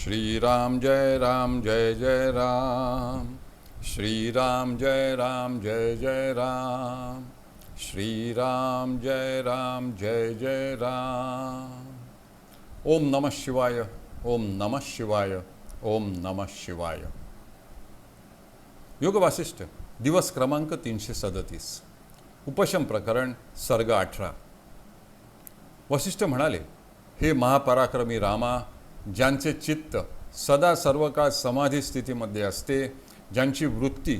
श्रीराम जय राम जय जय राम। श्रीराम जय राम जय जय राम। श्रीराम जय राम जय जय राम। ओम नमः शिवाय ओम नमः शिवाय ओम नमः शिवाय। योग वासिष्ठ दिवस क्रमांक तीनशे सदतीस। उपशम प्रकरण सर्ग अठरा। वसिष्ठ म्हणाले हे महापराक्रमी रामा ज्यांचे चित्त सदा सर्व काळ समाधी स्थितीमध्ये असते ज्यांची वृत्ती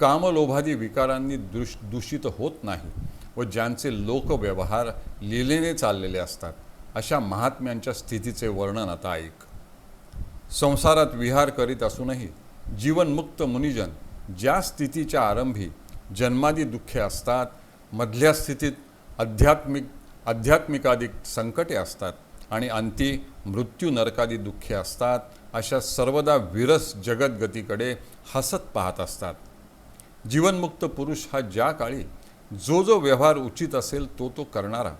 कामलोभादी विकारांनी दुष दूषित होत नाही व ज्यांचे लोकव्यवहार लिलेने चाललेले असतात अशा महात्म्यांच्या स्थितीचे वर्णन आता ऐक. संसारात विहार करीत असूनही जीवनमुक्त मुनिजन ज्या स्थितीच्या आरंभी जन्मादी दुःखे असतात मधल्या स्थितीत आध्यात्मिक आध्यात्मिकाधिक संकटे असतात आणि अंती मृत्यू नरकादी दुःखे असतात. अशा सर्वदा विरस जगतगतीकडे हसत पाहत असतात. जीवनमुक्त पुरुष हा ज्या काळी जो जो व्यवहार उचित असेल तो तो करणारा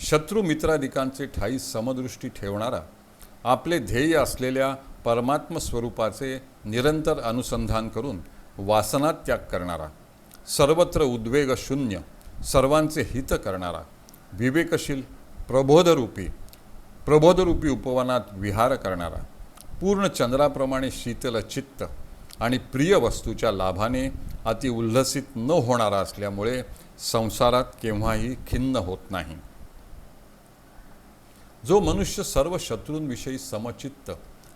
शत्रू मित्रादिकांचे ठाई समदृष्टी ठेवणारा आपले ध्येय असलेल्या परमात्म स्वरूपाचे निरंतर अनुसंधान करून वासना त्याग करणारा सर्वत्र उद्वेगशून्य सर्वांचे हित करणारा विवेकशील प्रबोधरूपी प्रबोधरूपी उपवनात विहार करणारा पूर्ण चंद्राप्रमाणे शीतल चित्त आणि प्रिय वस्तूच्या लाभाने अति उल्हसित न होणारा असल्यामुळे संसारात केव्हाही खिन्न होत नाही. जो मनुष्य सर्व शत्रूंविषयी समचित्त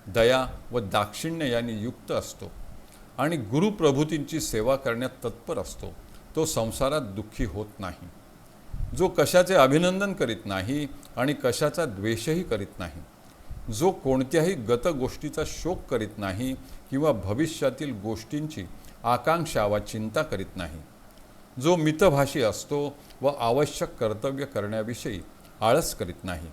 दया व दाक्षिण्य यांनी युक्त असतो आणि गुरुप्रभूतींची सेवा करण्यात तत्पर असतो तो संसारात दुःखी होत नाही. जो कशाचे अभिनंदन करीत नाही आणि कशाचा द्वेषही करीत नाही जो कोणत्याही गत गोष्टीचा शोक करीत नाही किंवा भविष्यातील गोष्टींची आकांक्षा वा चिंता करीत नाही जो मितभाषी असतो व आवश्यक कर्तव्य करण्याविषयी आळस करीत नाही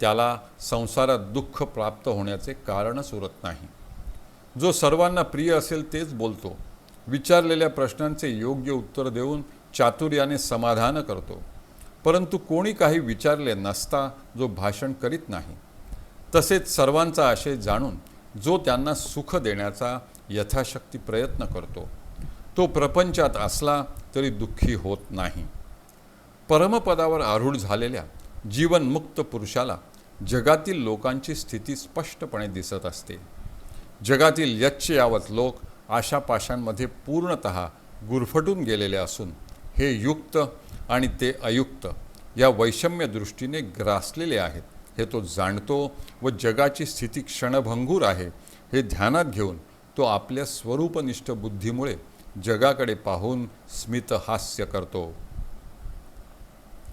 त्याला संसारात दुःख प्राप्त होण्याचे कारणच उरत नाही. जो सर्वांना प्रिय असेल तेच बोलतो विचारलेल्या प्रश्नांचे योग्य उत्तर देऊन चातुर्याने समाधान करतो. परंतु कोणी काही विचारले नसता जो भाषण करीत नाही. तसेच सर्वांचा आशय जाणून जो त्यांना सुख देण्याचा यथाशक्ती प्रयत्न करतो. तो प्रपंचात असला तरी दुःखी होत नाही. परमपदावर आरूढ झालेल्या जीवनमुक्त पुरुषाला जगातील लोकांची स्थिती स्पष्टपणे दिसत असते. जगातील यच्छयावत लोक आशापाशांमध्ये पूर्णत गुरफटून गेलेले असून हे युक्त आणि ते अयुक्त या वैषम्य दृष्टीने ग्रासलेले आहेत. हे तो जाणतो व जगाची स्थिती क्षणभंगूर आहे हे ध्यानात घेऊन तो आपल्या स्वरूपनिष्ठ बुद्धीमुळे जगाकडे पाहून स्मितहास्य करतो.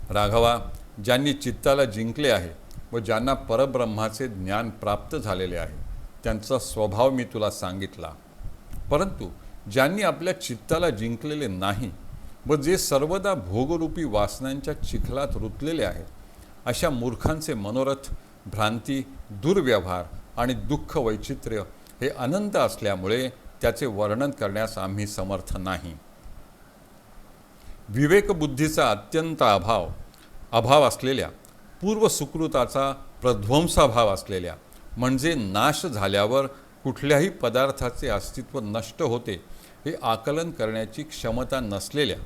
राघवा ज्यांनी चित्ताला जिंकले आहे व ज्यांना परब्रह्माचे ज्ञान प्राप्त झालेले आहे त्यांचा स्वभाव मी तुला सांगितला. परंतु ज्यांनी आपल्या चित्ताला जिंकलेले नाही व जे सर्वदा भोगरूपी वासनांच्या चिखलात रुतलेले आहेत. अशा मूर्खांचे मनोरथ भ्रांती दुर्व्यवहार आणि दुःख वैचित्र्य हे अनंत असल्यामुळे त्याचे वर्णन करण्यास आम्ही समर्थ नाही. विवेकबुद्धीचा अत्यंत अभाव अभाव असलेल्या पूर्व सुकृताचा प्रध्वंसाभाव असलेल्या म्हणजे नाश झाल्यावर कुठल्याही पदार्थाचे अस्तित्व नष्ट होते हे आकलन करण्याची क्षमता नसलेल्या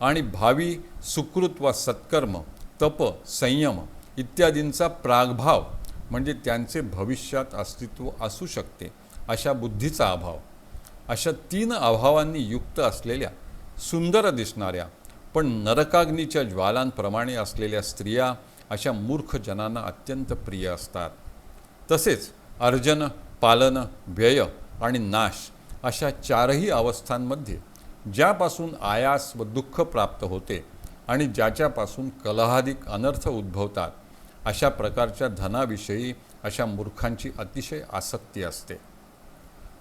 आणि भावी सुकृत वा सत्कर्म तप संयम इत्यादींचा प्रागभाव म्हणजे त्यांचे भविष्यात अस्तित्व असू शकते अशा बुद्धीचा अभाव. अशा तीन अभावांनी युक्त असलेल्या सुंदर दिसणाऱ्या पण नरकाग्नीच्या ज्वालांप्रमाणे असलेल्या स्त्रिया अशा मूर्ख जनांना अत्यंत प्रिय असतात. तसेच अर्जन पालन व्यय आणि नाश अशा चारही अवस्थांमध्ये ज्यापासून आयास व दुःख प्राप्त होते आणि ज्याच्यापासून कलहाधिक अनर्थ उद्भवतात अशा प्रकारच्या धनाविषयी अशा मूर्खांची अतिशय आसक्ती असते.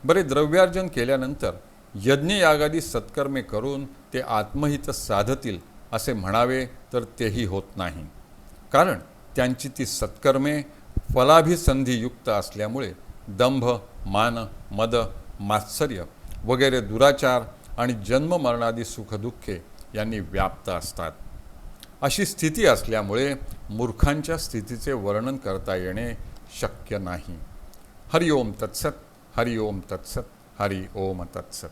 बरे द्रव्यार्जन केल्यानंतर यज्ञयागादी सत्कर्मे करून ते आत्महित साधतील असे म्हणावे तर तेही होत नाही. कारण त्यांची ती सत्कर्मे फलाभिसंधीयुक्त असल्यामुळे दंभ मान मद मात्सर्य वगैरे दुराचार आणि जन्म मरणादी सुखदुःखे यांनी व्याप्त असतात. अशी स्थिती असल्यामुळे मूर्खांच्या स्थितीचे वर्णन करता येणे शक्य नाही. हरि ओम तत्सत हरि ओम तत्सत हरि ओम तत्सत.